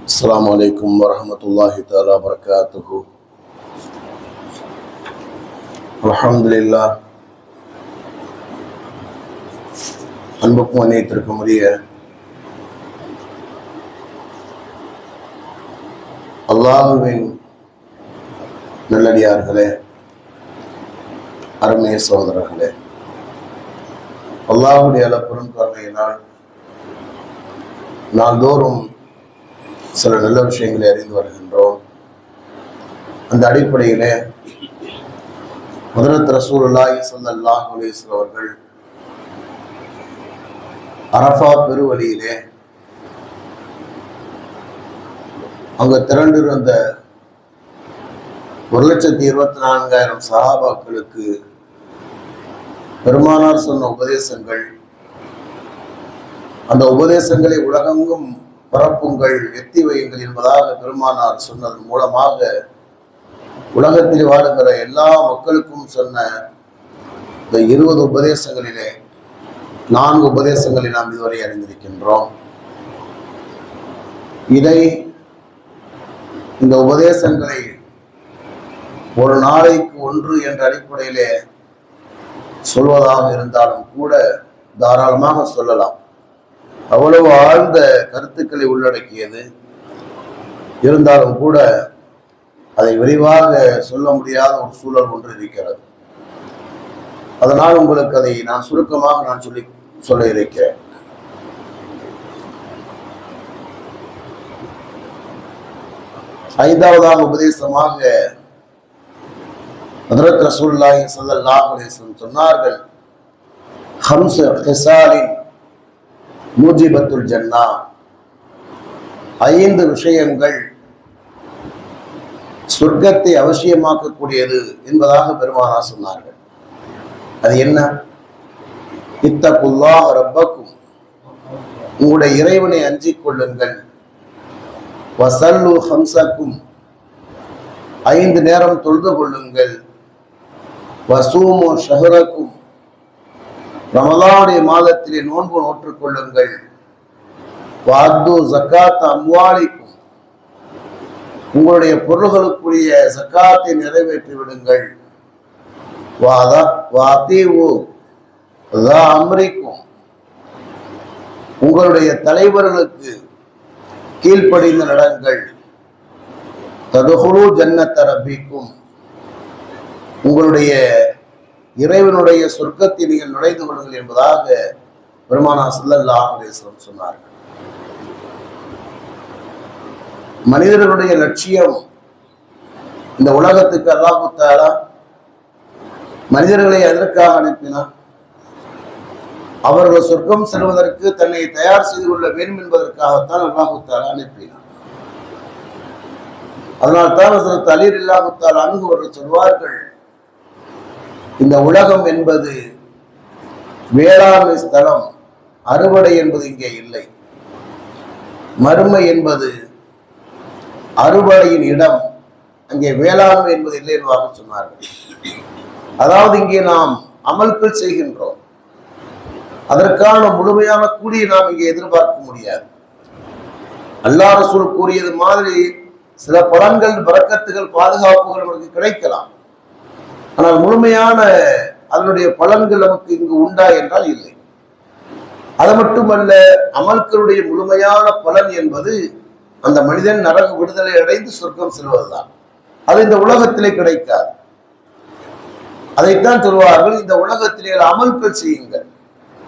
السلام عليكم ورحمة الله تعالى وبركاته الحمد لله அன்புக்கும் அநேகத்திற்கும் உரிய அல்லாஹுவின் நல்லடியார்களே அருமைய சகோதரர்களே அல்லாஹுடைய அளப்பெரும் கருணையினால் நாள்தோறும் சில நல்ல விஷயங்களை அறிந்து வருகின்றோம். அந்த அடிப்படையிலே முதலத் ரசூலுல்லாஹி ஸல்லல்லாஹு அலைஹி அவர்கள் அரஃபா பெருவழியிலே அங்க திரண்டிருந்த ஒரு லட்சத்தி இருபத்தி நான்காயிரம் சகாபாக்களுக்கு பெருமானார் சொன்ன உபதேசங்கள் அந்த உபதேசங்களை உலகெங்கும் பரப்புங்கள் எத்தி வையுங்கள் என்பதாக பெருமானார் சொன்னதன் மூலமாக உலகத்தில் வாழுகிற எல்லா மக்களுக்கும் சொன்ன இந்த இருபது உபதேசங்களிலே நான்கு உபதேசங்களை நாம் இதுவரை அறிந்திருக்கின்றோம். இதை இந்த உபதேசங்களை ஒரு நாளைக்கு ஒன்று என்ற அடிப்படையிலே சொல்வதாக இருந்தாலும் கூட தாராளமாக சொல்லலாம். அவ்வளவு ஆழ்ந்த கருத்துக்களை உள்ளடக்கியது. இருந்தாலும் கூட அதை விரிவாக சொல்ல முடியாத ஒரு சூழல் ஒன்று இருக்கிறது. அதனால் உங்களுக்கு அதை நான் சுருக்கமாக நான் சொல்லி சொல்ல இருக்கிறேன். ஐந்தாவதாக உபதேசமாக ஹதரத் ரசூலுல்லாஹி ஸல்லல்லாஹு சொன்னார்கள் ஹம்ஸ் ஹிசாலின் மூஜிபத்துல் ஜன்னா. ஐந்து விஷயங்கள் சொர்க்கத்தை அவசியமாக்கக்கூடியது என்பதாக பெருமானா சொன்னார்கள். அது என்ன? இத்தகுல்லாஹ் ரப்பக்கும் உங்களுடைய இறைவனை அஞ்சிக் கொள்ளுங்கள். வசல்லு ஹம்சக்கும் ஐந்து நேரம் தொழுது கொள்ளுங்கள். வசூமோ ஷஹரக்கும் ரமலானுடைய மாதத்திலே நோன்பு நோற்றுக் கொள்ளுங்கள் வாத்து ஜக்காத் அம்வாலிக்கும். உங்களுடைய பொருள்களுக்குரிய ஜக்காத்தை நிறைவேற்றி விடுங்கள். வாதா வாத்தீவு அம்ரிக்கும். உங்களுடைய தலைவர்களுக்கு கீழ்ப்படிந்து நடங்கள். ததுகுரு ஜன்னத்த ரப்பிக்கும். உங்களுடைய இறைவனுடைய சொர்க்கத்தை நீங்கள் நுழைந்து கொள்ளுங்கள் என்பதாக பெருமானா சல்லல்லாஹு அலேஸ்வரம் சொன்னார்கள். மனிதர்களுடைய லட்சியம் இந்த உலகத்துக்கு அல்லாஹு மனிதர்களை எதற்காக அனுப்பினார் அவர்கள் சொர்க்கம் செல்வதற்கு தன்னை தயார் செய்து கொள்ள வேண்டும் என்பதற்காகத்தான் அல்லாஹு அனுப்பினார் அதனால் தான் ஹசரத் அலீர் இல்லாஹு அணுகுவர்கள் சொல்வார்கள் இந்த உலகம் என்பது வேளாண்மை ஸ்தலம் அறுவடை என்பது இங்கே இல்லை. மறுமை என்பது அறுவடையின் இடம் அங்கே வேளாண்மை என்பது இல்லை என்பதாக சொன்னார்கள். அதாவது இங்கே நாம் அமல்கள் செய்கின்றோம். அதற்கான முழுமையான கூலியை நாம் இங்கே எதிர்பார்க்க முடியாது. அல்லாஹ் ரசூல் கூறியது மாதிரி சில பலன்கள் பறக்கத்துகள் பாதுகாப்புகள் நமக்கு கிடைக்கலாம். ஆனால் முழுமையான அதனுடைய பலன்கள் நமக்கு இங்கு உண்டா என்றால் இல்லை. அது மட்டுமல்ல அமல்களுடைய முழுமையான பலன் என்பது அந்த மனிதன் நரக விடுதலை அடைந்து சொர்க்கம் செல்வதுதான். அது இந்த உலகத்திலே கிடைக்காது. அதைத்தான் சொல்வார்கள் இந்த உலகத்திலே அமல்கள் செய்யுங்கள்.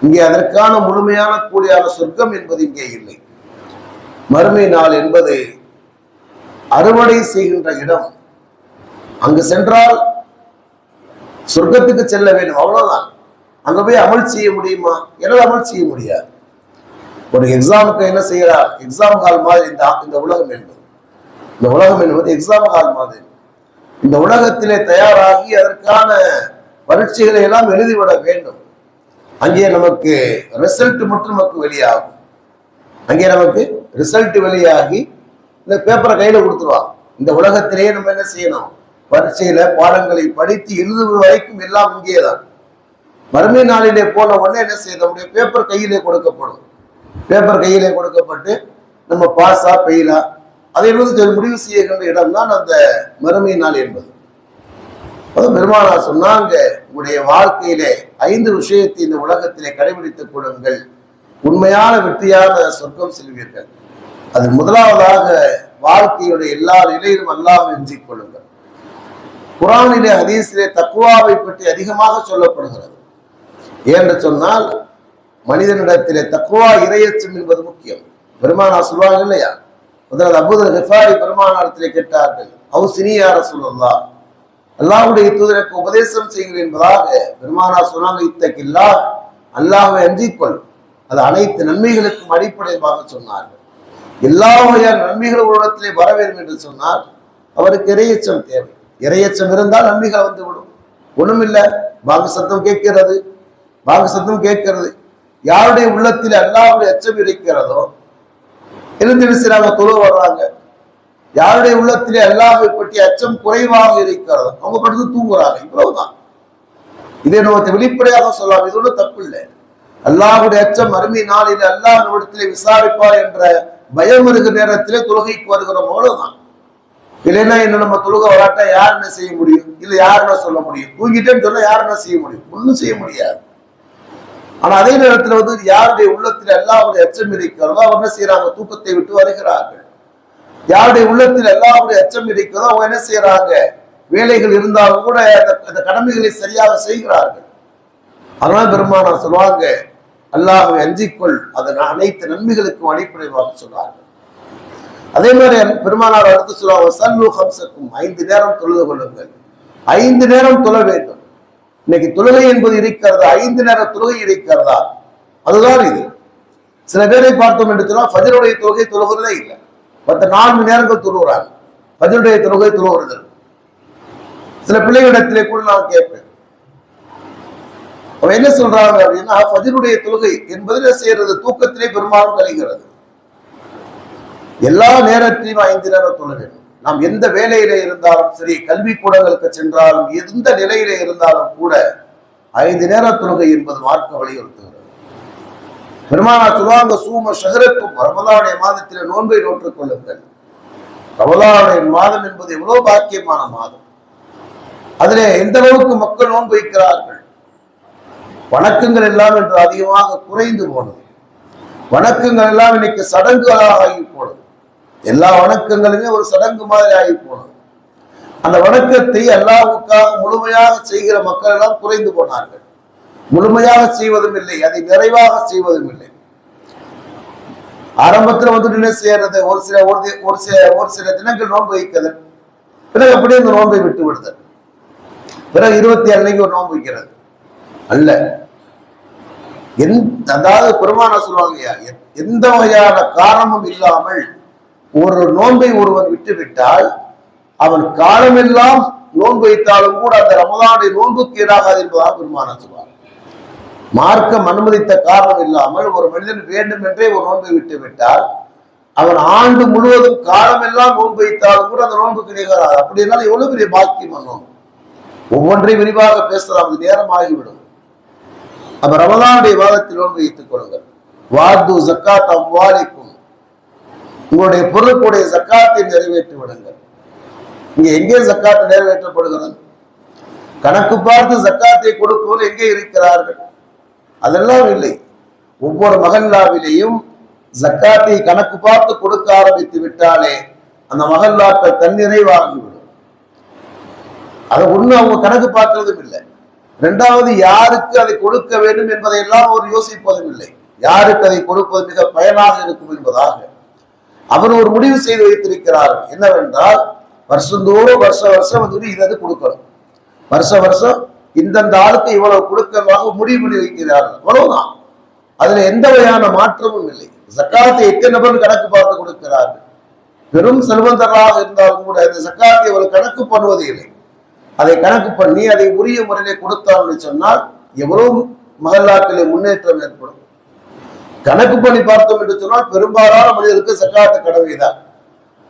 இங்கே அதற்கான முழுமையான கூலியான சொர்க்கம் என்பது இங்கே இல்லை. மறுமை நாள் என்பது அறுவடை செய்கின்ற இடம். அங்கு சென்றால் சொர்க்கத்துக்கு செல்ல வேண்டும். அவ்வளவுதான். அங்க போய் அமல் செய்ய முடியுமா? என்னால் அமல் செய்ய முடியாது. ஒரு எக்ஸாமுக்கு என்ன செய்யறார்? எக்ஸாம் ஹால் மாதிரி இந்த இந்த உலகம் என்பது. இந்த உலகம் என்பது எக்ஸாம் ஹால் மாதிரி. இந்த உலகத்திலே தயாராகி அதற்கான பரீட்சைகளை எல்லாம் எழுதிவிட வேண்டும். அங்கே நமக்கு ரிசல்ட் மட்டும் நமக்கு வெளியாகும். அங்கே நமக்கு ரிசல்ட் வெளியாகி இந்த பேப்பரை கையில கொடுத்துருவாங்க. இந்த உலகத்திலேயே நம்ம என்ன செய்யணும்? பரீட்சையில பாடங்களை படித்து எழுதுவது வரைக்கும் எல்லாம் இங்கே தான் மறுமை நாளிலே போன உடனே என்ன செய்ய நம்முடைய பேப்பர் கையிலே கொடுக்கப்படும். பேப்பர் கையிலே கொடுக்கப்பட்டு நம்ம பாஸா பெயிலா அதை என்பது முடிவு செய்கின்ற இடம்தான் அந்த மறுமை நாள் என்பது. அது பெருமானா சொன்னாங்க உங்களுடைய வாழ்க்கையிலே ஐந்து விஷயத்தை இந்த உலகத்திலே கடைபிடித்துக் கொள்ளுங்கள் உண்மையான வெற்றியான சொர்க்கம் செல்வீர்கள். அது முதலாவதாக வாழ்க்கையுடைய எல்லா நிலையிலும் அல்லாமல் எஞ்சிக் கொள்ளுங்கள். குரானிலே ஹதீஸிலே தக்குவாவை பற்றி அதிகமாக சொல்லப்படுகிறது. ஏன்னு சொன்னால் மனிதனிடத்திலே தக்குவா இரையச்சம் என்பது முக்கியம். பெருமானா சொல்லுவாங்க இல்லையா? முதலாவது அபுதல் ஹிஃபாரி பெருமானாரத்திலே கேட்டார்கள் அவு சினியார சொல்லலாம் அல்லாஹுடைய தூதருக்கு உபதேசம் செய்கிறேன் என்பதாக பெருமானா சொன்னாங்க இத்தக்கில்லா அல்லாஹை அஞ்சிக்கொள். அது அனைத்து நன்மைகளுக்கும் அடிப்படையாக சொன்னார்கள். எல்லா வகையான நன்மைகள் உலகத்திலே வர வேண்டும் என்று சொன்னால் அவருக்கு இரையச்சம் தேவை. இரையச்சம் இருந்தால் நன்மைகள் வந்து விடும் ஒண்ணும் இல்லை பாகு சத்தம் கேட்கிறது. பாகு சத்தம் கேட்கிறது. யாருடைய உள்ளத்தில் அல்லாவுடைய அச்சம் இருக்கிறதோ இருந்து செய்றாங்க தொழு வர்றாங்க. யாருடைய உள்ளத்திலே அல்லாவை பற்றி அச்சம் குறைவாக இருக்கிறதோ அவங்க படுத்து தூங்குறாங்க. இவ்வளவுதான். இதை நம்ம வெளிப்படையாக சொல்லலாம். இது ஒன்றும் தப்பு இல்லை அல்லாஹுடைய அச்சம் அருமை நாளில் அல்லாஹ் இடத்திலே விசாரிப்பார் என்ற பயம் இருக்கிற நேரத்திலே தொழுகைக்கு வருகிறோம். அவ்வளவுதான். இல்லைன்னா என்ன நம்ம தொழுக வராட்டா யார் என்ன செய்ய முடியும்? இல்லை யார் என்ன சொல்ல முடியும்? தூங்கிட்டேன்னு சொன்னா யார் என்ன செய்ய முடியும்? ஒன்றும் செய்ய முடியாது. ஆனா அதே நேரத்துல வந்து யாருடைய உள்ளத்தில் அல்லாஹுடைய அச்சம் இருக்கிறதோ அவங்க என்ன செய்யறாங்க தூக்கத்தை விட்டு வருகிறார்கள். யாருடைய உள்ளத்தில் அல்லாஹுடைய அச்சம் இருக்கிறதோ அவங்க என்ன செய்யறாங்க வேலைகள் இருந்தாலும் கூட அந்த- அந்த கடமைகளை சரியாக செய்கிறார்கள். அதனால பெருமானார் சொல்லுவாங்க அல்லாஹ் அஞ்சிக்கொள் அதன் அனைத்து நன்மைகளுக்கும் அடிப்படைவாக சொன்னார்கள் அதே மாதிரி பெருமானார் அடுத்து சொல்லுவாங்க சல்லு ஹம்சக்கும். ஐந்து நேரம் தொழுது கொள்ளுங்கள். ஐந்து நேரம் தொழ வேண்டும். இன்னைக்கு தொழுகை என்பது இருக்கிறதா? ஐந்து நேர தொழுகை இருக்கிறதா? அதுதான் இது. சில பேரை பார்த்தோம் என்று சொன்னால் ஃபஜருடைய தொழுகை தொழுகிறதே இல்லை. மற்ற நான்கு நேரங்கள் தொழுகிறாங்க ஃபஜருடைய தொழுகை தொழுகிறது. சில பிள்ளைகளிடத்திலே கூட நான் கேட்பேன். அவன் என்ன சொல்றாங்க அப்படின்னா ஃபஜருடைய தொழுகை என்பதில் செய்யறது தூக்கத்திலே பெரும்பாலும் கழிகிறது எல்லா நேரத்திலும் ஐந்து நேரம் தொழ வேண்டும். நாம் எந்த வேலையில இருந்தாலும் சரி கல்வி கூடங்களுக்கு சென்றாலும் எந்த நிலையில இருந்தாலும் கூட ஐந்து நேர தொழுகை என்பது மார்க்க வலியுறுத்துகிறது. பெருமானா சொல்லுவாங்க சூம ஷஹரத்தும் ரமலானுடைய மாதத்தில் நோன்பை நோற்றுக் கொள்ளுங்கள். ரமலானுடைய மாதம் என்பது எவ்வளவு பாக்கியமான மாதம். அதிலே எந்த அளவுக்கு மக்கள் நோன்பு வைக்கிறார்கள். வணக்கங்கள் எல்லாம் என்று அதிகமாக குறைந்து போனது. வணக்கங்கள் எல்லாம் இன்னைக்கு சடங்குகளாக ஆகி போனது. எல்லா வணக்கங்களுமே ஒரு சடங்கு மாதிரி ஆகி போனது. அந்த வணக்கத்தை அல்லாவுக்காக முழுமையாக செய்கிற மக்கள் எல்லாம் குறைந்து போனார்கள். முழுமையாக செய்வதும் இல்லை அதை நிறைவாக செய்வதும் இல்லை. ஆரம்பத்தில் வந்து என்ன செய்யறது ஒரு சில ஒரு ஒரு சில ஒரு சில தினங்கள் நோன்பு வைக்கிறது பிறகு அப்படியே அந்த நோன்பை விட்டு விடுதல். பிறகு இருபத்தி அன்னைக்கு ஒரு நோன்பு வைக்கிறது. அல்ல. எந்த அதாவது பெருமான சொல்லுவாங்க எந்த வகையான காரணமும் இல்லாமல் ஒரு நோன்பை ஒருவன் விட்டு விட்டால் அவன் காலமெல்லாம் நோன்பு வைத்தாலும் கூட அந்த ரமதானுடைய நோன்புக்கு ஈடாகாது என்பதாக பெருமானம் சொல்வார். மார்க்கம் அனுமதித்த காரணம் இல்லாமல் ஒரு மனிதன் வேண்டும் என்றே ஒரு நோன்பை விட்டு விட்டால் அவன் ஆண்டு முழுவதும் காலமெல்லாம் நோன்பு வைத்தாலும் கூட அந்த நோன்புக்கு அப்படி அப்படின்னா எவ்வளவு பெரிய பாக்கியம் நோன்பு? ஒவ்வொன்றையும் விரிவாக பேசலாம். அது நேரம் ஆகிவிடும் அப்ப ரமதானுடைய வாதத்தில் நோன்பு வைத்துக் கொள்ளுங்கள். வாத்து ஜக்காத் அவ்வாலிக்கும் உங்களுடைய பொருளுக்குடைய சக்காத்தை நிறைவேற்றி விடுங்கள். இங்க எங்கே சக்காத்து நிறைவேற்றப்படுகிறது? கணக்கு பார்த்து சக்காத்தை கொடுப்பவர் எங்கே இருக்கிறார்கள்? அதெல்லாம் இல்லை. ஒவ்வொரு மகல்லாவிலேயும் ஜக்காத்தை கணக்கு பார்த்து கொடுக்க ஆரம்பித்து விட்டாலே அந்த மகல்லாக்கள் தன்னிறைவாகிவிடும். அதை ஒண்ணு அவங்க கணக்கு பார்க்கிறதும் இல்லை. இரண்டாவது யாருக்கு அதை கொடுக்க வேண்டும் என்பதை எல்லாம் ஒரு யோசிப்பதும் இல்லை. யாருக்கு அதை கொடுப்பது மிக பயனாக இருக்கும் என்பதாக அவர் ஒரு முடிவு செய்து வைத்திருக்கிறார். என்னவென்றால் வருஷந்தோறும் வருஷ வருஷம் வந்து இதை கொடுக்கணும். வருஷ வருஷம் இந்தந்த ஆளுக்கு இவ்வளவு கொடுக்கிறதாக முடிவு பண்ணி வைக்கிறார்கள் அவ்வளவுதான். அதுல எந்த வகையான மாற்றமும் இல்லை. சக்காத்தை எத்தனை நபர் கணக்கு பார்த்து கொடுக்கிறார்கள். பெரும் செல்வந்தராக இருந்தாலும் கூட இந்த சக்காத்தை இவள் கணக்கு பண்ணுவது இல்லை. அதை கணக்கு பண்ணி அதை உரிய முறையிலே கொடுத்தார்கள் சொன்னால் எவ்வளவு மகல்லாக்களில் முன்னேற்றம் ஏற்படும். கணக்கு பண்ணி பார்த்தோம் என்று சொன்னால் பெரும்பாலான மனிதருக்கு சக்காத்து கடமைதான்.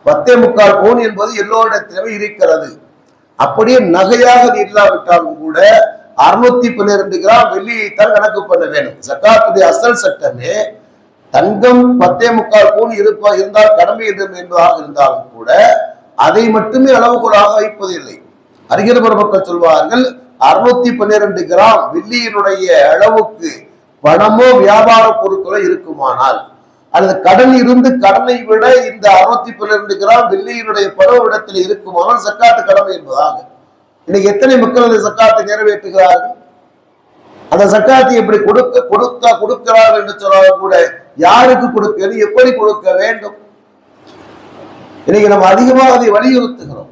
பத்தே முக்கால் பவுன் என்பது எல்லோரிடத்திலுமே இருக்கிறது. அப்படியே நகையாக அது இல்லாவிட்டாலும் கூட அறுநூத்தி பன்னிரண்டு கிராம் வெள்ளியைத்தான் கணக்கு பண்ண வேண்டும். சக்காத்துடைய அசல் சட்டமே தங்கம் பத்தே முக்கால் பவுன் இருப்பா இருந்தால் கடமை என்பதாக இருந்தாலும் கூட அதை மட்டுமே அளவுகோலாக வைப்பதில்லை. அறிஞர் மக்கள் சொல்வார்கள் அறுநூத்தி பன்னிரண்டு கிராம் வெள்ளியினுடைய அளவுக்கு பணமோ வியாபார பொருட்களோ இருக்குமானால் அல்லது கடன் இருந்து கடனை விட இந்த அறுநூத்தி பன்னிரண்டு கிராம் வெள்ளியினுடைய பணம் இடத்தில் இருக்குமானால் சக்காத்து கடமை என்பதாக. இன்னைக்கு எத்தனை மக்கள் அந்த சக்காத்தை நிறைவேற்றுகிறார்கள்? அந்த சக்காத்தை எப்படி கொடுக்க கொடுத்தா கொடுக்கிறார்கள் என்று சொன்னாலும் கூட யாருக்கு கொடுக்கிறது எப்படி கொடுக்க வேண்டும்? இன்னைக்கு நம்ம அதிகமாக அதை வலியுறுத்துகிறோம்.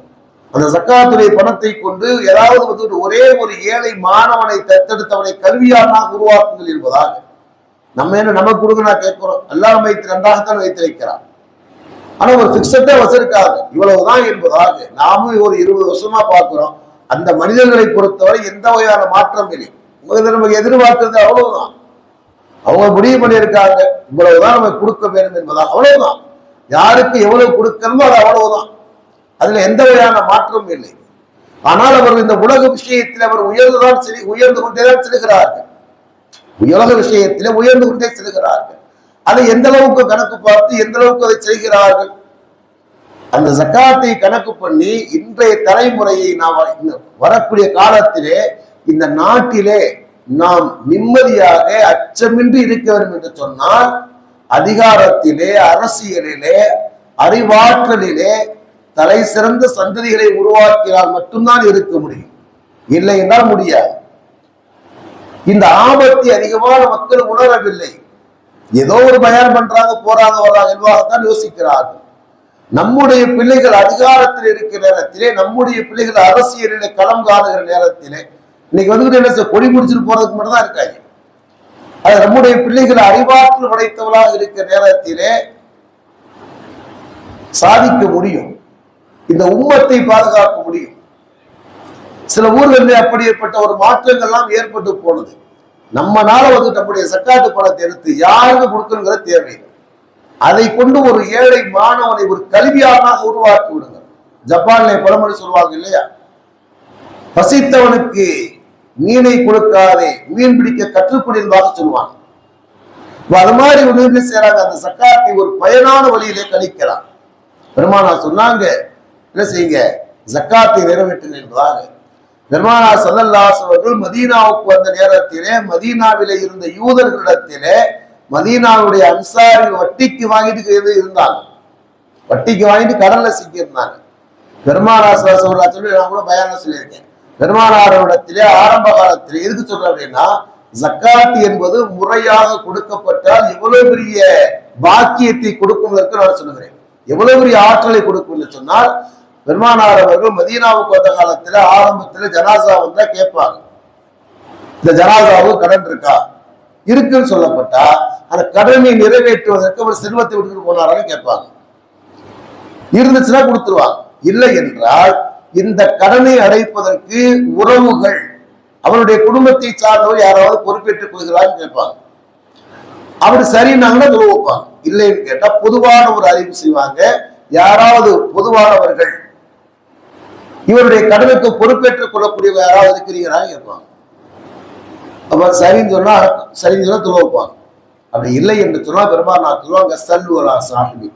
அந்த சக்காத்துடைய பணத்தை கொண்டு ஏதாவது வந்து ஒரே ஒரு ஏழை மாணவனை தத்தெடுத்தவனை கல்வியாளனாக உருவாக்குங்கள் என்பதாக. நம்ம என்ன நம்ம கொடுங்க நான் கேட்கிறோம் எல்லாம் வைத்து நன்றாகத்தான் வைத்திருக்கிறான். ஆனா ஒரு பிக்சட்டே வச்சிருக்காரு இவ்வளவுதான் என்பதாக நாமும் ஒரு இருபது வருஷமா பார்க்கிறோம். அந்த மனிதர்களை பொறுத்தவரை எந்த வகையான மாற்றம் இல்லை. உங்களுக்கு நமக்கு எதிர்பார்க்கறது அவ்வளவுதான். அவங்க முடிவு பண்ணியிருக்காங்க. இவ்வளவுதான் நம்ம கொடுக்க வேண்டும் என்பதாக. அவ்வளவுதான். யாருக்கு எவ்வளவு கொடுக்கணுமோ அது அவ்வளவுதான். அதுல எந்த வகையான மாற்றமும் இல்லை. ஆனால் அவர் இந்த உலக விஷயத்தில் அவர் உயர்ந்துதான் செல் உயர்ந்து கொண்டேதான் செல்கிறார்கள். உலக விஷயத்தில் உயர்ந்து கொண்டே செல்கிறார்கள். அதை எந்த அளவுக்கு கணக்கு பார்த்து எந்த அளவுக்கு அதை செய்கிறார்கள்? அந்த ஜக்காத்தை கணக்கு பண்ணி இன்றைய தலைமுறையை நாம் வரக்கூடிய காலத்திலே இந்த நாட்டிலே நாம் நிம்மதியாக அச்சமின்றி இருக்க வேண்டும் என்று சொன்னால் அதிகாரத்திலே அரசியலிலே அறிவாற்றலிலே தலை சிறந்த சந்ததிகளை உருவாக்கினால் மட்டும்தான் இருக்க முடியும். இல்லை என்றால் முடியாது. இந்த ஆபத்தை அதிகமான மக்கள் உணரவில்லை. ஏதோ ஒரு பயன் பண்றாங்க போறாங்க வர்றாங்க என்பதாகத்தான் யோசிக்கிறார்கள். நம்முடைய பிள்ளைகள் அதிகாரத்தில் இருக்கிற நேரத்திலே நம்முடைய பிள்ளைகள் அரசியலிலே களம் காணுகிற நேரத்திலே இன்னைக்கு வந்து என்ன கொடி முடிச்சுட்டு போறதுக்கு மட்டும் தான் இருக்காங்க. அது நம்முடைய பிள்ளைகள் அறிவாற்றல் படைத்தவளாக இருக்கிற நேரத்திலே சாதிக்க முடியும். இந்த உம்மத்தை பாதுகாக்க முடியும். சில ஊர்களில் அப்படிப்பட்ட ஒரு மாற்றங்கள்லாம் ஏற்பட்டு போனது. நம்மனால வந்து நம்முடைய சக்காத்து பணத்தை எடுத்து யாருக்கு கொடுக்கணுங்கிற தேவையில்லை. அதை கொண்டு ஒரு ஏழை மாணவனை ஒரு கல்வியாளனாக உருவாக்கி விடுங்க ஜப்பான்ல பழமொழி சொல்லுவாங்க இல்லையா? பசித்தவனுக்கு மீனை கொடுக்காதே மீன் பிடிக்க கற்றுக்கொண்டிருந்தாக சொல்லுவாங்க. அது மாதிரி ஒண்ணு செய்யறாங்க அந்த சக்காத்தை ஒரு பயனான வழியிலே கணிக்கிறான் பெருமானா சொன்னாங்க என்ன செய்யுங்க? ஜக்காத்தை நிறைவேற்றின என்பதாக. பெருமானா சல்லல்லாஸ் அவர்கள் மதீனாவுக்கு வந்த நேரத்திலே மதீனாவிலே இருந்த யூதர்களிடத்திலே மதீனாவுடைய அன்சாரி வட்டிக்கு வாங்கிட்டு இருந்தாங்க. வட்டிக்கு வாங்கிட்டு கடல்ல சிக்கியிருந்தாங்க. பெருமானா சல்லா சொல்லி நான் கூட பயணம் சொல்லியிருக்கேன். பெருமானாரிடத்திலே ஆரம்ப காலத்திலே எதுக்கு சொல்றேன் அப்படின்னா ஜக்காத்து என்பது முறையாக கொடுக்கப்பட்டால் எவ்வளவு பெரிய பாக்கியத்தை கொடுக்கும் நான் சொல்லுகிறேன் எவ்வளவு பெரிய ஆற்றலை கொடுக்கும் என்று சொன்னால் பெருமானார் அவர்கள் மதீனாவுக்கு வந்த காலத்துல ஆரம்பத்துல ஜனாசா வந்தா கேட்பாங்க. இந்த ஜனாசாவுக்கு கடன் இருக்கா? இருக்குன்னு சொல்லப்பட்டா அந்த கடனை நிறைவேற்றுவதற்கு அவர் செல்வத்தை விட்டுட்டு போனாரான்னு கேட்பாங்க. இருந்துச்சுன்னா கொடுத்துருவாங்க. இல்லை என்றால் இந்த கடனை அடைப்பதற்கு உறவுகள் அவருடைய குடும்பத்தை சார்ந்தவர் யாராவது பொறுப்பேற்றுக் கொள்கிறான்னு கேட்பாங்க. அவர் சரின்னாங்கன்னா உருவப்பாங்க இல்லைன்னு கேட்டா பொதுவான ஒரு அறிவு செய்வாங்க. யாராவது பொதுவானவர்கள் இவருடைய கடனுக்கு பொறுப்பேற்றுக் கொள்ளக்கூடிய யாராவது இருக்கிறீங்களா கேட்பாங்க. அப்ப சரின்னு சொன்னா சரின்னு சொன்னா துருவப்பாங்க அப்படி இல்லை என்று சொன்னா பெருமானா துருவாங்க சல்வரா சாமி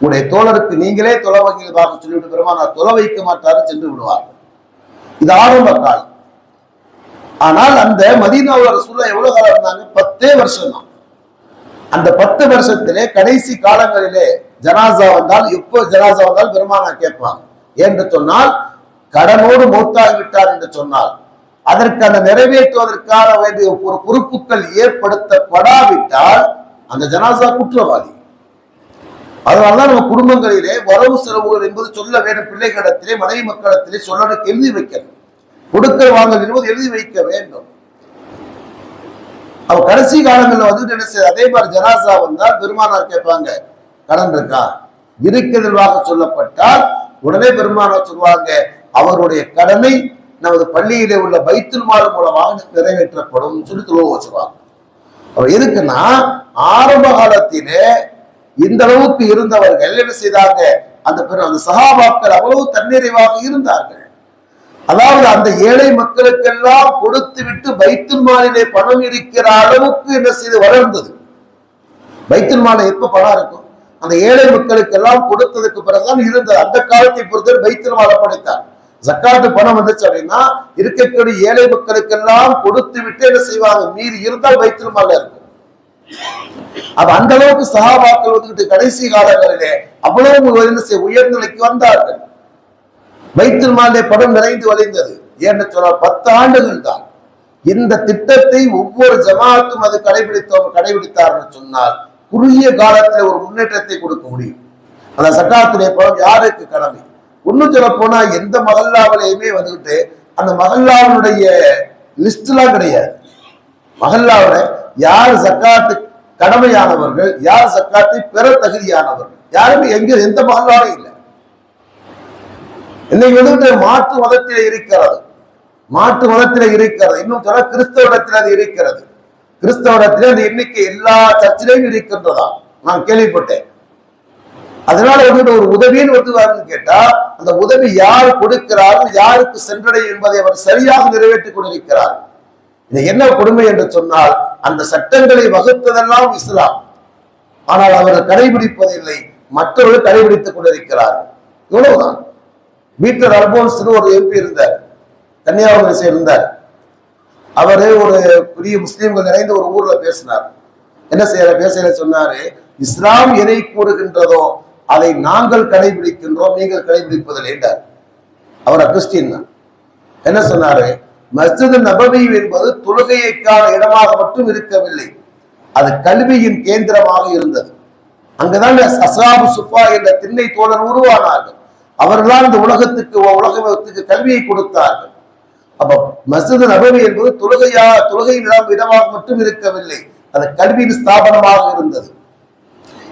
உடைய தோழருக்கு நீங்களே தொலை வைக்கிறதாக சொல்லிவிட்டு பெருமானா தொலை வைக்க மாட்டாரு சென்று விடுவார்கள் இது ஆரம்ப காலம். ஆனால் அந்த மதீனாவில் சூழல் எவ்வளவு காலம் இருந்தாங்க? பத்தே வருஷம் தான். அந்த பத்து வருஷத்திலே கடைசி காலங்களிலே ஜனாசா வந்தால் எப்போ ஜனாசா வந்தால் பெருமானா கேட்பாங்க. என்று சொன்னால் கடனோடு மூத்தாகிவிட்டார் என்று சொன்னால் அதற்கு அந்த நிறைவேற்றுவதற்கான வேண்டிய ஒரு பொறுப்புகள் ஏற்படுத்தப்படாவிட்டால் அந்த ஜனாசா குற்றவாளி. அதனாலதான் நம்ம குடும்பங்களிலே வரவு செலவுகள் என்பது சொல்ல வேண்டும். பிள்ளைகளிடத்திலே மனைவி மக்களிடத்திலே சொல்லணும் எழுதி வைக்கணும். கொடுக்க வாங்கல் என்பது எழுதி வைக்க வேண்டும். அவ கடைசி காலங்களில் வந்து என்ன செய்ய அதே மாதிரி ஜனாசா வந்தால் பெருமானார் கேட்பாங்க கடன் இருக்கா? இருக்கிறதாக சொல்லப்பட்டால் உடனே பெருமானார் சொல்லுவாங்க அவருடைய கடமை நமது பள்ளியிலே உள்ள பைத்துல் மால் மூலமாக நிறைவேற்றப்படும் சொல்லி துருவ வச்சுருவாங்க அவர் எதுக்குன்னா ஆரம்ப காலத்திலே இந்த அளவுக்கு இருந்தவர்கள் என்ன செய்தாங்க? அந்த பெரும் அந்த சகாபாக்கள் அவ்வளவு தன்னிறைவாக இருந்தார்கள். அதாவது அந்த ஏழை மக்களுக்கெல்லாம் கொடுத்து விட்டு வைத்துல் மாலிலே பணம் இருக்கிற அளவுக்கு என்ன செய்து வளர்ந்தது. பைத்துல் மாலை எப்ப பணம் இருக்கும்? அந்த ஏழை மக்களுக்கு எல்லாம் கொடுத்ததுக்கு பிறகுதான் இருந்தது. அந்த காலத்தை பொறுத்தவரை பைத்துல் மாலை படைத்தார். ஜக்காத்து பணம் வந்துச்சு அப்படின்னா இருக்கக்கூடிய ஏழை மக்களுக்கெல்லாம் கொடுத்து விட்டு என்ன செய்வாங்க? மீறி இருந்தால் பைத்துல் இருக்கும் அப்ப அந்த அளவுக்கு சகாபாக்கள் வந்துகிட்டு கடைசி காலங்களிலே அவ்வளவு என்ன செய்ய உயர்நிலைக்கு வந்தார்கள். வைத்தல் மாலே படம் நிறைந்து வளைந்தது ஏன்னு சொன்னால் பத்து ஆண்டுகள் தான். இந்த திட்டத்தை ஒவ்வொரு ஜமாத்தும் அது கடைபிடித்தோம் கடைபிடித்தார்னு சொன்னால் குறுகிய காலத்தில் ஒரு முன்னேற்றத்தை கொடுக்க முடியும். அந்த சக்காத்துடைய படம் யாருக்கு கடமை? இன்னும் சொல்ல போனா எந்த மகல்லாவிலையுமே வந்துகிட்டு அந்த மகல்லாவினுடைய லிஸ்ட்லாம் கிடையாது. மகல்லாவில யார் சக்காத்து கடமையானவர்கள் யார் சக்காத்தை பெற தகுதியானவர்கள்? யாருமே எங்க எந்த மகல்லாவும் இல்லை. இன்னைக்கு வந்துட்டு மாற்று மதத்திலே இருக்கிறது. மாற்று மதத்தில இருக்கிறது. இன்னும் சொல்ல கிறிஸ்தவத்தில் அது இருக்கிறது. கிறிஸ்தவத்தில் அந்த எண்ணிக்கை எல்லா சர்ச்சிலையும் இருக்கின்றதா நான் கேள்விப்பட்டேன். அதனால வந்துட்டு ஒரு உதவின்னு வந்து கேட்டா அந்த உதவி யார் கொடுக்கிறார்கள் யாருக்கு சென்றடை என்பதை அவர் சரியாக நிறைவேற்றிக் கொண்டிருக்கிறார். இது என்ன கொடுமை என்று சொன்னால் அந்த சட்டங்களை வகுத்ததெல்லாம் இஸ்லாம். ஆனால் அவர்கள் கடைபிடிப்பதில்லை மற்றவர்கள் கடைபிடித்துக் கொண்டிருக்கிறார்கள். இவ்வளவுதான். பீட்டர் அல்போன்ஸ் ஒரு எம்பி இருந்தார். கன்னியாகுமரி சேர்ந்தார் அவரு ஒரு பெரிய முஸ்லீம்கள் நிறைந்த ஒரு ஊர்ல பேசினார். என்ன செய்யற பேசல சொன்னாரு இஸ்லாம் எதை கூறுகின்றதோ அதை நாங்கள் கடைபிடிக்கின்றோம் நீங்கள் கடைபிடிப்பதில் என்றார் அவர் கிறிஸ்டின்? தான் என்ன சொன்னாரு? மஸ்ஜித் நபவி என்பது தொழுகையைக்கான இடமாக மட்டும் இருக்கவில்லை அது கல்வியின் கேந்திரமாக இருந்தது. அங்குதான் அசாபு சுப்பா என்ற திண்ணை தோழர் உருவானார்கள். அவர்களால் இந்த உலகத்துக்கு உலகத்துக்கு கல்வியை கொடுத்தார்கள். அப்ப மசித நபவி என்பது தொழுகையா தொழுகையின் இடமாக மட்டும் இருக்கவில்லை அது கல்வியின் ஸ்தாபனமாக இருந்தது.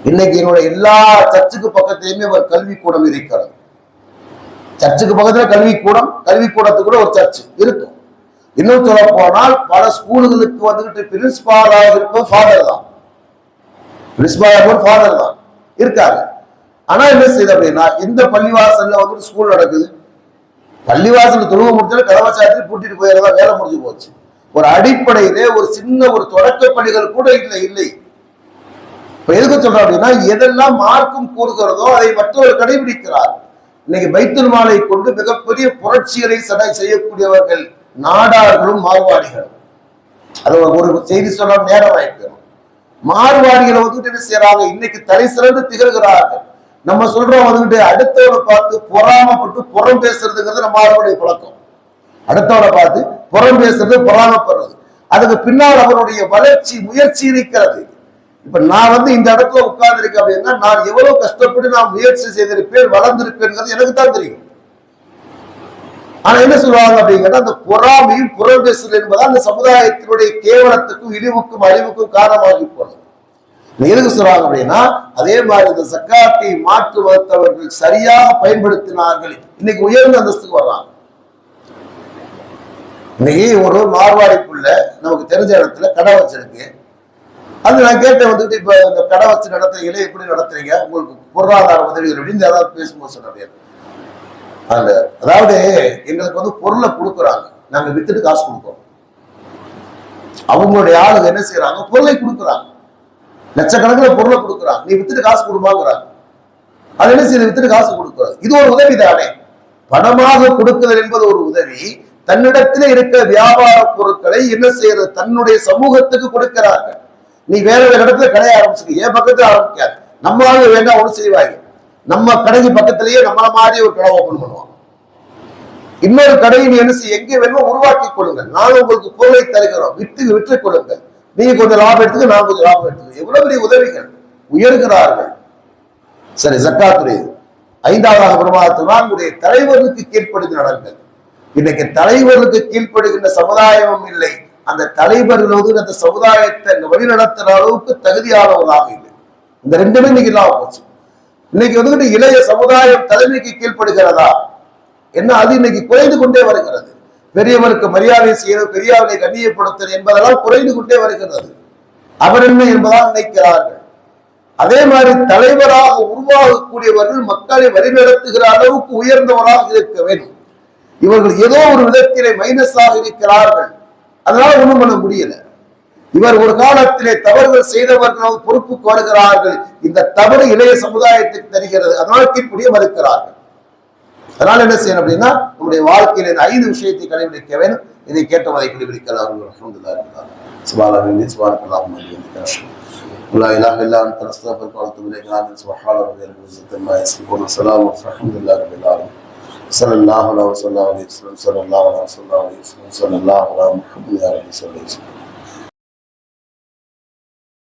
இன்னைக்கு என்னோட எல்லா சர்ச்சுக்கு பக்கத்திலையுமே ஒரு கல்விக்கூடம் இருக்கிறது. சர்ச்சுக்கு பக்கத்துல கல்விக்கூடம் கல்விக்கூடத்துக்கு கல்வி கூடத்துக்கு கூட ஒரு சர்ச் இருக்கும். இன்னும் சொல்ல போனால் பல ஸ்கூல்களுக்கு வந்துகிட்டு பிரின்சிபாலாக இருப்பது ஃபாதர் தான். பிரின்சிபாலாக ஃபாதர் தான். இருக்காங்க ஆனா என்ன செய்யுது அப்படின்னா இந்த பள்ளிவாசல்ல வந்துட்டு ஸ்கூல் நடக்குது. பள்ளிவாசல் தொழுவ முடிச்சாலும் கடவச்சாத்தி கூட்டிட்டு போயிடறதா வேலை முடிஞ்சு போச்சு. ஒரு அடிப்படையிலே ஒரு சின்ன ஒரு தொடக்க பள்ளிகள் கூட இல்லை இல்லை. இப்ப எதுக்கு சொல்றோம் அப்படின்னா எதெல்லாம் மார்க்கும் கூறுகிறதோ அதை மற்றவர் கடைபிடிக்கிறார். இன்னைக்கு பைத்தல் மாலை கொண்டு மிகப்பெரிய புரட்சிகளை சடை செய்யக்கூடியவர்கள் நாடார்களும் மார்வாடிகளும் அது ஒரு செய்தி சொல்ல நேரம் ஆயிட்டு மார்வாடிகளை வந்துட்டு என்ன செய்யறாங்க இன்னைக்கு தலை சிறந்து திகழ்கிறார்கள். நம்ம சொல்றோம் வந்துட்டு அடுத்தவரை பார்த்து பொறாமப்பட்டு புறம் பேசுறதுங்கிறது நம்ம அவருடைய பழக்கம். அடுத்தவரை பார்த்து புறம் பேசுறது பொறாமப்படுறது. அதுக்கு பின்னால் அவருடைய வளர்ச்சி முயற்சி இருக்கிறது. இப்ப நான் வந்து இந்த இடத்துல உட்கார்ந்து இருக்கேன் அப்படின்னா நான் எவ்வளவு கஷ்டப்பட்டு நான் முயற்சி செய்திருப்பேன் வளர்ந்திருப்பேன்ங்கிறது எனக்கு தான் தெரியும். ஆனா என்ன சொல்லுவாங்க அப்படிங்கிறத அந்த பொறாமையும் புறம் பேசுதல் என்பதால் அந்த சமுதாயத்தினுடைய கேவலத்துக்கும் இழிவுக்கும் அழிவுக்கும் காரணமாகி போனது. எதுக்கு சொல்றாங்க அப்படின்னா அதே மாதிரி இந்த சக்காத்தை மாற்று வகுத்தவர்கள் சரியாக பயன்படுத்தினார்கள். இன்னைக்கு உயர்ந்த அந்தஸ்துக்கு வர்றாங்க இன்னைக்கு ஒரு மார்வாடிக்குள்ள நமக்கு தெரிஞ்ச இடத்துல கடை வச்சிருக்கு. அது நான் கேட்டேன் வந்துட்டு இப்ப இந்த கடை வச்சு நடத்துறீங்களே எப்படி நடத்துறீங்க? உங்களுக்கு பொருளாதார உதவி அப்படின்னு யாராவது பேசும்போது சொன்னது அந்த அதாவது எங்களுக்கு வந்து பொருளை கொடுக்குறாங்க. நாங்க வித்துட்டு காசு கொடுக்குறோம் அவங்களுடைய ஆளுங்க என்ன செய்யறாங்க பொருளை கொடுக்குறாங்க. லட்சக்கணக்கில் பொருளை கொடுக்குறாங்க. நீ வித்துட்டு காசு கொடுமாங்கிறாங்க அது என்ன செய்யுது? வித்துட்டு காசு கொடுக்குறது இது ஒரு உதவி தானே. பணமாக கொடுக்குதல் என்பது ஒரு உதவி. தன்னிடத்தில் இருக்கிற வியாபார பொருட்களை என்ன செய்யறது? தன்னுடைய சமூகத்துக்கு கொடுக்கிறார்கள். நீ வேற வேற இடத்துல கடைய ஆரம்பிச்சுக்க என் பக்கத்துல ஆரம்பிக்காது நம்மளால வேண்டாம் ஒண்ணு செய்வாங்க நம்ம கடைக்கு பக்கத்திலேயே நம்மள மாதிரி ஒரு கடை ஓபன் பண்ணுவோம் இன்னொரு கடையை நீ என்ன செய்ய எங்கே வேணுமோ உருவாக்கி கொள்ளுங்கள். நாங்கள் உங்களுக்கு பொருளை தருகிறோம். விட்டு விற்று கொள்ளுங்கள். நீங்க கொஞ்சம் லாபம் எடுத்துக்க நான் கொஞ்சம் லாபம் எடுத்துக்க. எவ்வளவு பெரிய உதவிகள்? உயர்கிறார்கள். சரி ஜக்காத்துறை. ஐந்தாவது பிரமாதத்தில் உங்களுடைய தலைவர்களுக்கு கீழ்ப்படுகிற நடங்கள். இன்னைக்கு தலைவர்களுக்கு கீழ்ப்படுகின்ற சமுதாயமும் இல்லை. அந்த தலைவர்கள் வந்து அந்த சமுதாயத்தை வழிநடத்துற அளவுக்கு தகுதியானவர்களாக இல்லை. இந்த ரெண்டுமே இன்னைக்கு இல்லாம போச்சு. இன்னைக்கு வந்துகிட்டு இளைய சமுதாயம் தலைமைக்கு கீழ்ப்படுகிறதா? என்ன அது இன்னைக்கு குறைந்து கொண்டே வருகிறது. பெரியவருக்கு மரியாதை செய்யறது பெரியாரை கண்ணியப்படுத்தல் என்பதெல்லாம் குறைந்து கொண்டே வருகிறது. அவர் என்ன என்பதால் நினைக்கிறார்கள். அதே மாதிரி தலைவராக உருவாகக்கூடியவர்கள் மக்களை வழிநடத்துகிற அளவுக்கு உயர்ந்தவராக இருக்க வேண்டும். இவர்கள் ஏதோ ஒரு விதத்திலே மைனஸாக இருக்கிறார்கள். அதனால ஒண்ணும் பண்ண முடியல இவர் ஒரு காலத்திலே தவறுகள் செய்தவர்கள் பொறுப்புக்கு வருகிறார்கள் இந்த தவறு இளைய சமுதாயத்துக்கு தெரிகிறது அதனால தீர்ப்புடைய மறுக்கிறார்கள் அதனால என்ன செய்யணும் அப்படின்னா நம்முடைய வாழ்க்கையில இந்த ஐந்து விஷயத்தை கடைபிடிக்க வேண்டும் இதை கேட்டவரை கடைபிடிக்கலாம் சுபாலி சுபாரக்கலாம் لا اله الا انت نستغفرك ونتوب اليك امين سبحان ربي رب العزه عما يصفون وسلام والحمد لله رب العالمين சல்லாஹ் சொல்லா அலி சொல்லா அலி சொல்லா அலி சொல்லா அலா முகமது அலி சொல்லி